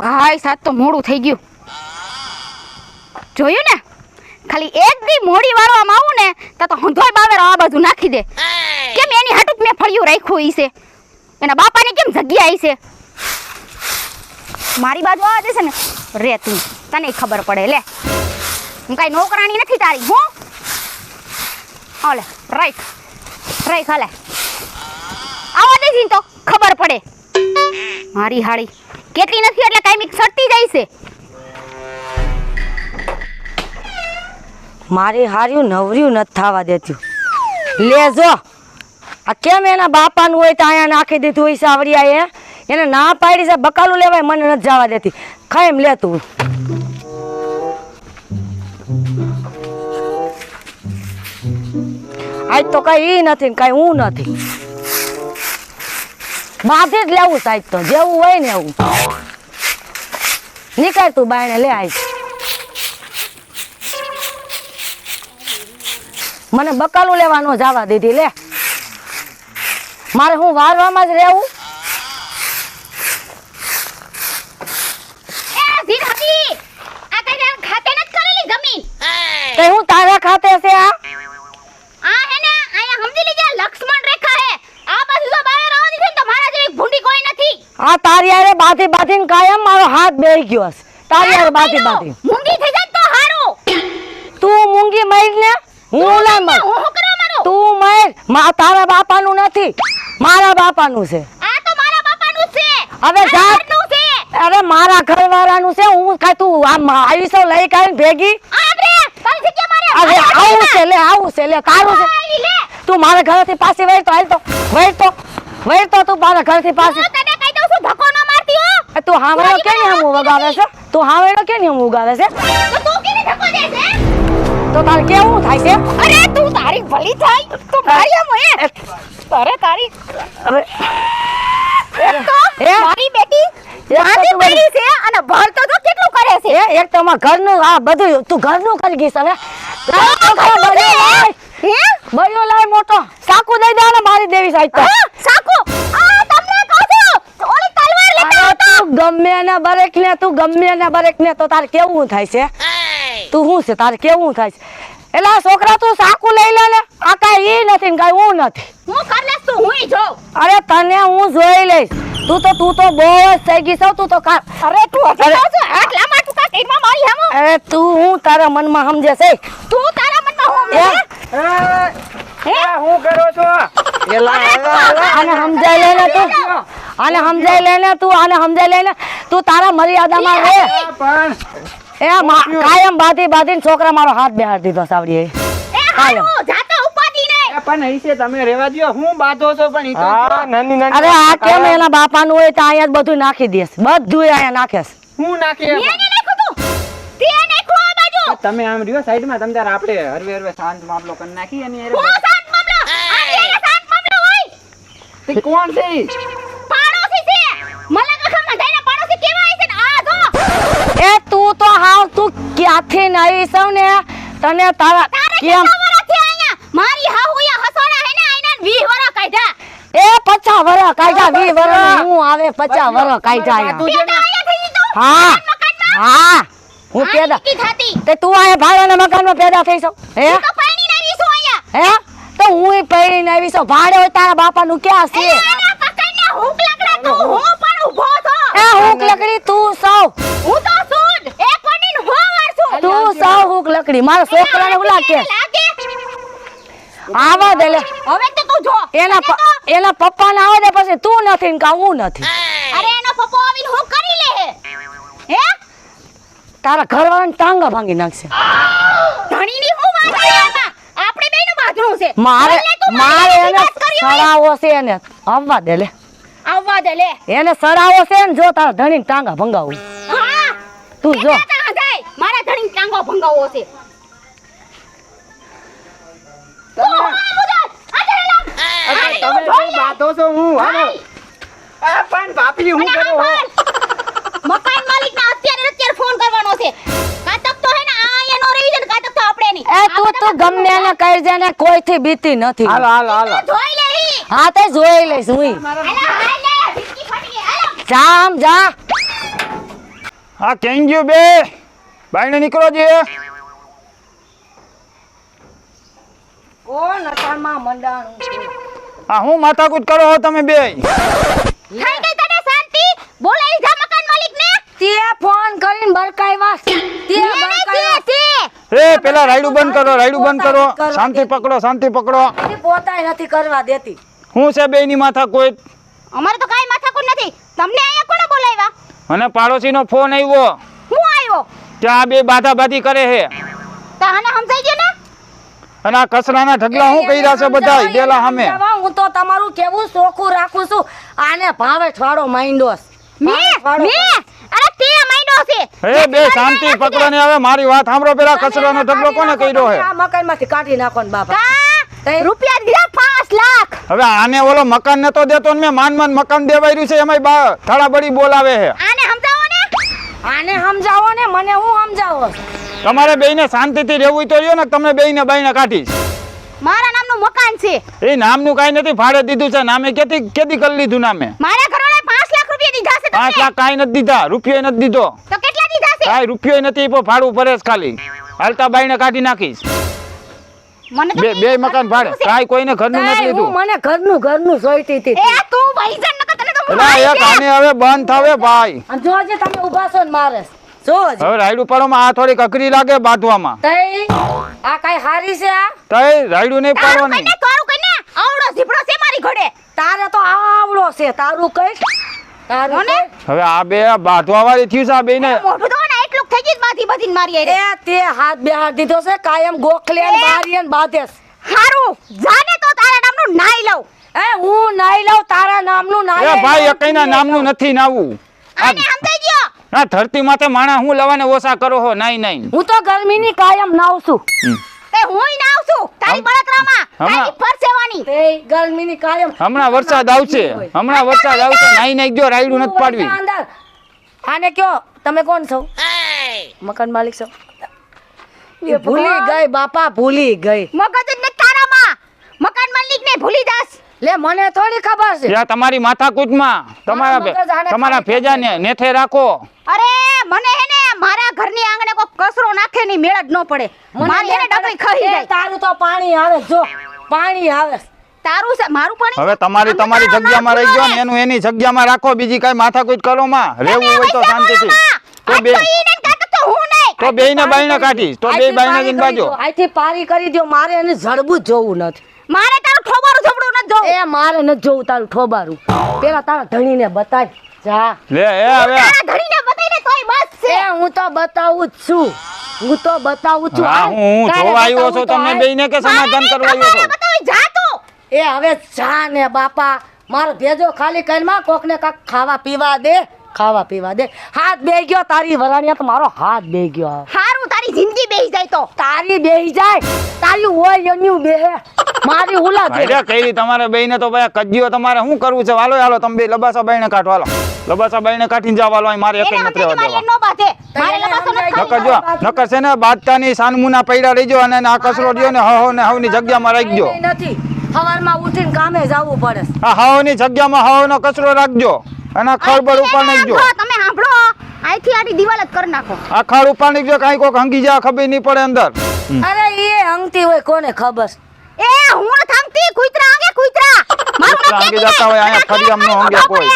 ભાઈ સાત તો મોડું થઈ ગયું. જોયું ને? ખાલી એક દી મોડી વાળવામાં આવું ને તો હંધોય બાવેર આ બાજુ નાખી દે. કેમ એની હાટુક મેં ફળિયું રાખ્યું છે? એના બાપાની કેમ જગ્યા આવી છે? મારી બાજુ આવવા જશે ને? રે તું તને ખબર પડે લે. હું કાંઈ નોકરાણી નથી તારી હું? ઓલે રાઈટ રાઈટ હાલે. આવવા દેજી તો ખબર પડે. મારી હાળી. કેટલી નથી એટલે કાયમિક સડતી જાય છે. મારી હાર્યું નવર્યું નથી થવા દેતું. લેજો આ કેમ એના બાપાનું હોય તો અહીંયા નાખી દીધું હોય સાવરિયાએ? એને ના પાડી છે, બકાલું લેવાય, મને નથી જવા દેતી. ખાય એમ લે આજ તો કઈ નથી કઈ હું નથી. બાધે જ લેવું સાહેબ તો જેવું હોય ને એવું. નીકળ તું બાયણે લે આવી મને બકાલું લેવાનો જવા દીધી લે. મારે હું વારવામાં જ રહેવું એ ધીરહતી આ કઈ આમ ખાતે નથી કરેલી જમીન તે હું તારા ખાતે છે આ આ હે ને આયા સમજી લીજે લક્ષ્મણ રેખા હે આ બાજુ તો બહાર આવવા દીધી ને તો મારા જેવી ભૂંડી કોઈ નથી આ તારી હારે બાથી કાયમ મારો હાથ બેહી ગયો છે તારી હારે બાથી બાથી મૂંગી થઈ જાય તો હારું. તું મૂંગી મર ને હું ના મર. તું મર. મા તારા બાપાનું નથી. મારા બાપાનું છે. આ તો મારા બાપાનું છે. હવે જા. અરે મારા ઘરવાળાનું છે. હું કાંઈ તું આમ આવીશો લઈ કાઢીને ભેગી? અરે આવું છે લે આવું છે લે તારું છે. તું મારા ઘરેથી પાછી વળ તો હાલ તો. વળ તો તો તું મારા ઘરથી પાછી હું તને કહી દઉં છું ધક્કો ન મારતી હો એ તું હાવેડો કે નહીં હમ ઉગાવે છે? તો હાવેડો કે નહીં હમ ઉગાવે છે? તો તું કેને ધક્કો દે છે? તો તારે કેવું થાય છે? અરે તું તારી ભલી થાય? તો મારી હમ એ અરે તારી અરે? મારી બેટી તો નાની છે અને ભર તો કેટલું કરે છે? એ એક તો મારા ઘરનું આ બધું તું ઘરનું કરી ગઈશ હવે. બળ્યો લાય. હે? બળ્યો લાય મોટો. સાકુ દઈ દે ને મારી દેવી સાહેબ સાકુ. આ તમને કહું છું ઓલી તલવાર લેતા અરે તું ગમે ને બરેક ને તું ગમે ને બરેક ને તો તારે કેવું થાય છે? તું શું છે? તારે કેવું થાય છે? એટલે છોકરા તું સાકુ લઈ લે ને? આ કાંઈ ઈ નથી ને કાંઈ હું નથી. હું કર લેસ તું હું જોઉં. અરે તને હું જોઈ લઈશ. તું તો તું તો બહુ જ થઈ ગઈ છો તું તો કા અરે તું અરે. હાથ લાંબા ટૂંકા કરીને મારી હમ? અરે તું હું તારા મનમાં સમજે છે? તું તારા મનમાં હું એ હે? હું કરો છો? આને સમજાઈ લે તું. આને સમજાઈ લે તું આને સમજાઈ લે તું તારા મર્યાદામાં રહે. એ કાયમ બાધી બાધીને છોકરા મારો હાથ બેહાડી દીધો સાવડી એ. હારું જાતો ઉપાડી ને. એ પણ તમે રેવા દ્યો. હું બાંધો છો પણ ઈ તો નાની નાની અરે આ કેમ એના બાપાનું હોય તો અહીંયા બધું નાખી દેસ બધું અહીંયા નાખેસ હું નાખે? મેં એને નાખ્યું તું. તે નાખ્યું આ બાજુ. તમે આમ રહ્યો સાઈડમાં તમ તાર આપણે હરવે હરવે શાંત મામલો કરી નાખી અને હું એ શાંત મામલો આ શાંત મામલો હોય તે કોણ છે? પાડોશી છે. મલંગાખામાં જઈને પાડોશી કેવા છે ને? આ જો. એ તું તો હાવ તું ક્યાંથી નવી સૌ ને? તને તારા કેમ? કેટલા વરસથી અહીંયા? મારી હે ને? આઈના 20 વરસ કાઢ્યા. એ પચાસ વરસ કાઢ્યા વી વરસ હું આવે પચાસ વરસ કાઢ્યા ને, હા. હા. હું પેદા તે તું આ ભાડાના મકાનમાં પેદા થઈ છો હે? તો પાણીને આવી છું આયા હે? તો હું પહેરીને આવી છું ભાડે હોય તારા બાપાનું ક્યાં છે? એ આના પકડને હુંક લકડા તું. હું? પણ ઊભો છો. એ હુંક લકડી તું સૌ. હું તો હો સૌ હુક લકડી. મારા છોકરાને ઉલા કે? આવા દે લે. હવે તો તું જો. એના એના પપ્પાને આવા દે પછી તું નથી ને કાં હું નથી? અરે એનો પપ્પો આવીને હું કરી લે. હે હે? તારા ઘરવાળાને ટાંગા ભાંગી નાખશે ધણીની હું વાત છે આમાં આપણે બેયનું છે. મારે મારે એને. સડાવો છે એને. આવવા દે લે. આવવા દે લે. એને સડાવો છે ને જો તારા ધણીને ટાંગા ભંગાવું. હા. તું જો. મારા ધણી ટાંગો ભંગાવો છે. તમે શું બાંધો છો? હું હાલો. આ પણ ભાભી હું કરો? મકાન માલિક ને અત્યારે અત્યારે ફોન કરવાનો છે. આ રહી છે ને કાટક તો આપણે ની એ તું તો ગમે ને કઈ દે કોઈ થી બીતી નથી. હાલો હાલો હાલો. જોઈ લે હા. તે જોઈ લઈશ હું જામ હાલે ભીટકી ફટી ગઈ. હાલો. જા જા. હા કેમ ગયું બે? બાઈને નીકળો છે કોણ અટાણમાં મંડાણું હા હું માથાકૂટ કરો હો તમે બે. થઈ ગઈ તને શાંતિ બોલાઈ જા મકાન માલિકને તે ફોન કરીને બરકાવ્યા તે મેને બરકાવ્યા છે છે એ પેલા રાયડું બંધ કરો રાયડું બંધ કરો. શાંતિ પકડો શાંતિ પકડો. પોતાય નથી કરવા દેતી. હું છે બેની માથા કોઈ અમારે તો કાઈ માથાકૂટ નથી. તમને અહીંયા કોણે બોલાવ્યા? મને પાડોશીનો ફોન આવ્યો. હું આવ્યો? ત્યાં બે બાધા બાધી કરે છે. તાને સમજાઈ ગયો ને? અને આ કચરાના ઢગલા હું કહી છે બધા દેલા સામે. હું તો તમારું કેવું ચોખ્ખું રાખું છું. આને ભાવે છવાડો માઇન્ડોસ મે? મે? છે. એ બે શાંતિ પકડો ને હવે મારી વાત સાંભળો. પેલા કચરાનો ઢગલો કોને કર્યો છે આ મકાનમાંથી કાઢી નાખો ને બાપા રૂપિયા દીધા 5 લાખ. હવે આને ઓલો મકાન નતો દેતો ને મેં માન માન મકાન દેવાયું છે એમાંય બા થાળાબડી બોલાવે છે આને સમજાવો ને? આને સમજાવો ને મને હું સમજાવો? તમારે બેયને શાંતિથી રહેવું તો રહ્યો ને તમને બેયને બાઈને કાઢીશ. મારા નામનું મકાન છે. એ નામનું કાઈ નથી ભાડે દીધું છે નામે કેથી કેથી કરી લીધું નામે. મારા ઘરવાળાએ 5 લાખ રૂપિયા દીધા છે પાંચ લાખ કાંઈ નથી દીધા રૂપિયો નથી દીધો. તો કેટલા દીધા છે? કાંઈ રૂપિયો નથી ભાડું ભરે ખાલી. હાલતા બાઈને કાઢી નાખીશ. બે બે મકાન ભાડે. કાંઈ કોઈને ઘરનું નથી લીધું. મને ઘરનું ઘરનું જોઈતી હતી. એ તું ભાઈજાન નકર તને તો હું એક આને હવે બંધ થાવે ભાઈ. અને જોજે તમે ઊભા છો ને મારે જોજ હવે રાયડું પાડવામાં આ થોડીક અઘરી લાગે બાંધવામાં. તઈ આ કઈ હારી છે આ? તઈ રાયડું નહીં તારું પાડવાની. કઈને તારું કઈને આવડો ઝીપડો છે મારી ઘોડે તારે તો આવડો છે તારું? કઈ? હવે આ બે બાંધવા વાળી થયું છે આ મોઢું તો ને એટલું થઈ ગયું બાધી બધીને મારી એ તે હાથ બેહાર દીધો છે કાયમ ગોખલે મારી ને બાંધે છે. હારું જાને તો તારા નામનું નાઈ લઉં. એ હું નાઈ લઉં તારા નામનું નાઈ એ ભાઈ. એકઈના નામનું નથી નાવું. આને સમજાઈ ગયો? ના ધરતી માથે માણા હું લવાને ઓછા કરો હો નાઈ નાઈ. હું તો ગરમીની કાયમ નાવ છું. તે હુંય ના આવશું. તારી બળતરામાં હમણાં. તારી પરસેવાની તે ગરમીની કાયમ હમણાં વરસાદ આવશે. હમણાં વરસાદ આવશે. નાઈ નાઈ ગયો રાયડું નથી પાડવી. અંદર. આને કયો? તમે કોણ છો? મકાન માલિક છો. એ ભૂલી ગઈ બાપા ભૂલી ગઈ. મગજ નથી તારામાં. મકાન માલિક ને ભૂલી જાસ લે મને થોડી ખબર છે. ત્યાં તમારી માથાકૂટમાં. તમારા મારા તમારા ભેજાને ફેજાને નેથે રાખો. અરે મને હે ને મારા ઘરની નાખે ની મેળ જ ન પડે. મારી એને ડબલી ખહી જાય. તારું તો પાણી આવે જો પાણી આવે. તારું છે મારું પાણી? હવે તમારી તમારી જગ્યામાં રહી ગયો ને એનું એની જગ્યામાં રાખો બીજી કઈ માથાકૂટ કરો માં. રહેવું હોય તો શાંતિથી. તો બે તો બે બેયને બાઈને કાઢી તો બે બાઈને પારી જઈને કરી બાજો દ્યો, પારી કરી દો. મારે એને જડબું જ જોવું નથી. મારે તારું ઠોબારું ઝબડું નથી જોવું. એ મારે નથી જોવું તારું ઠોબારું. પેલા તારા ધણીને બતાવ જા. લે એ હવે તારા ધણીને બતાઈને તોય બસ છે. હું તો બતાવું જ છું. હું તો બતાવું છું હા હું જોવા આવ્યો છું તમને બેયને કે સમાધાન કરવા આવ્યો છો? બતાવી જા તું. એ હવે જા ને બાપા મારો ભેજો ખાલી કરીમાં કોકને કાક ખાવા પીવા દે ખાવા પીવા દે. હાથ બે ગયો તારી વરાણિયા તો મારો હાથ બે ગયો. હારું તારી જિંદગી બેહી જાય તો. તારી બેહી જાય તારી હોય એની બે મારી ઉલા દે ભાઈ કઈ તમારે બેયને તો ભાઈ કજ્યો તમારે શું કરવું છે? હાલો હાલો તમે બે લબાસા બાઈને કાઢો હાલો લબાસા બાઈને કાઢીને જાવ હાલો મારે એક નથી રહેવા દેવા. નકર જો નકર છે ને બાદતાની સાનમુના પૈડા રહીજો અને આ કચરો રહ્યો ને હવો ને હવની જગ્યામાં રાખજો. કઈ નથી. સવારમાં ઉઠીને કામે જવું પડે. આ હવની જગ્યામાં હવનો કચરો રાખજો. અને આ ખળબળ નાખજો. તમે સાંભળો અહીંથી આડી દિવાલ જ કરી નાખો. આ ખળ ઉપાડ નાખજો કાંઈ કોક હંગી જાય ખબર નહીં પડે અંદર. અરે એ હંગતી હોય કોને ખબર? એ હું થામતી કુતરા આગે કુતરા. મારું નામ આંગે જતા હોય, આયા અહીંયા ફરિયામાં હંગે કોઈ.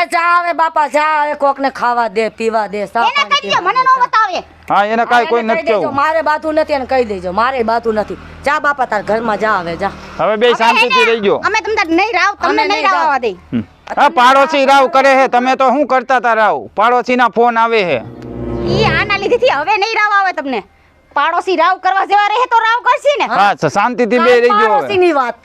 એ જા બાપા જા કોક ને ખાવા દે પીવા દે સા એને કહી દો મને નો બતાવે. હા એને કાંઈ કોઈ નથી કેવું. મારે બાતું નથી એને કહી દેજો મારે બાતું નથી. જા બાપા તાર ઘરમાં જા હવે જા. હવે બે શાંતિથી રહીજો અમે તમને નહીં રાવ તમને નહીં રાવવા દે. હા પાડોશી રાવ કરે હે તમે તો શું કરતા તા રાવ? પાડોશીના ફોન આવે હે. ઈ આના લીધેથી હવે નહીં રાવ આવે તમને. પાડોશી રાવ કરવા જેવા રહે તો રાવ કરશી ને. હા. શાંતિથી બે રહીજો પાડોશી ની વાત.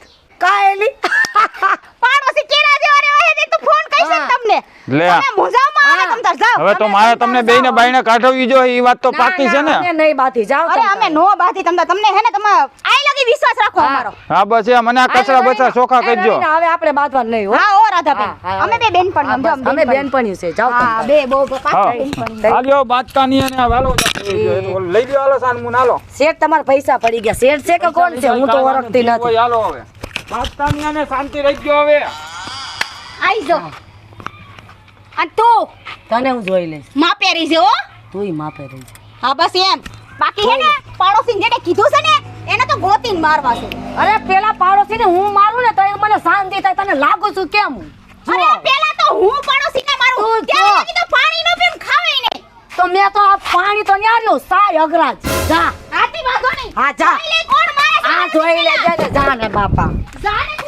કાયલી પાડોશી કેરા જેવા રહેવા હે તો ફોન કઈ છે તમને? લે. મોજામાં આવે તમ તાર જાવ હવે તો મારે તમને બેયને બાઈને કાઢવી જો એ વાત તો પાકી છે ને નહીં બાતી જાવ અરે અમે નો બાથી તમને તમને હે ને તમે આઈ લગી વિશ્વાસ રાખો અમારો. હા બસ એ મને આ કચરા આ બચા ચોખ્ખા કરજો. હવે આપણે બાંધવા નહીં હો. હા ઓ હા, અમે બે બેન પણ સમજો અમે બેન પણ છે જાવ હા બે બહુ પાકા હા. બેનપણી હાલ્યો બાદતા અને વાલો લઈ લ્યો હાલો સાન મુન હાલો. શેઠ તમારા પૈસા પડી ગયા. શેઠ છે કે કોણ છે? હું તો ઓળખતી નથી. હાલો હવે. બાદતા શાંતિ રહી ગયો હવે. આઈ જો. અને તું. તને હું જોઈ લઈશ. માં પહેરી છે હો. તુંયમાં પહેરી છે. હા બસ એમ. બાકી હે ને પાડોશી જેને કીધું છે ને એને તો ગોતીને મારવા છે. અરે પેલા પાડોશી ને હું મારું ને તો એ મને શાંતિ થાય તને લાગુ છું કેમ? અરે પેલા તો હું પાડોશીને મારું. તું ત્યારે તો પાણી નો પીમ ખાવે નહીં તો મેં તો આ પાણી તો ન્યા સાય અગરાજ. જા. આતી વાંધો નહીં હા જા. કોણ મારે જોઈ લેજે ને જા બાપા. જાને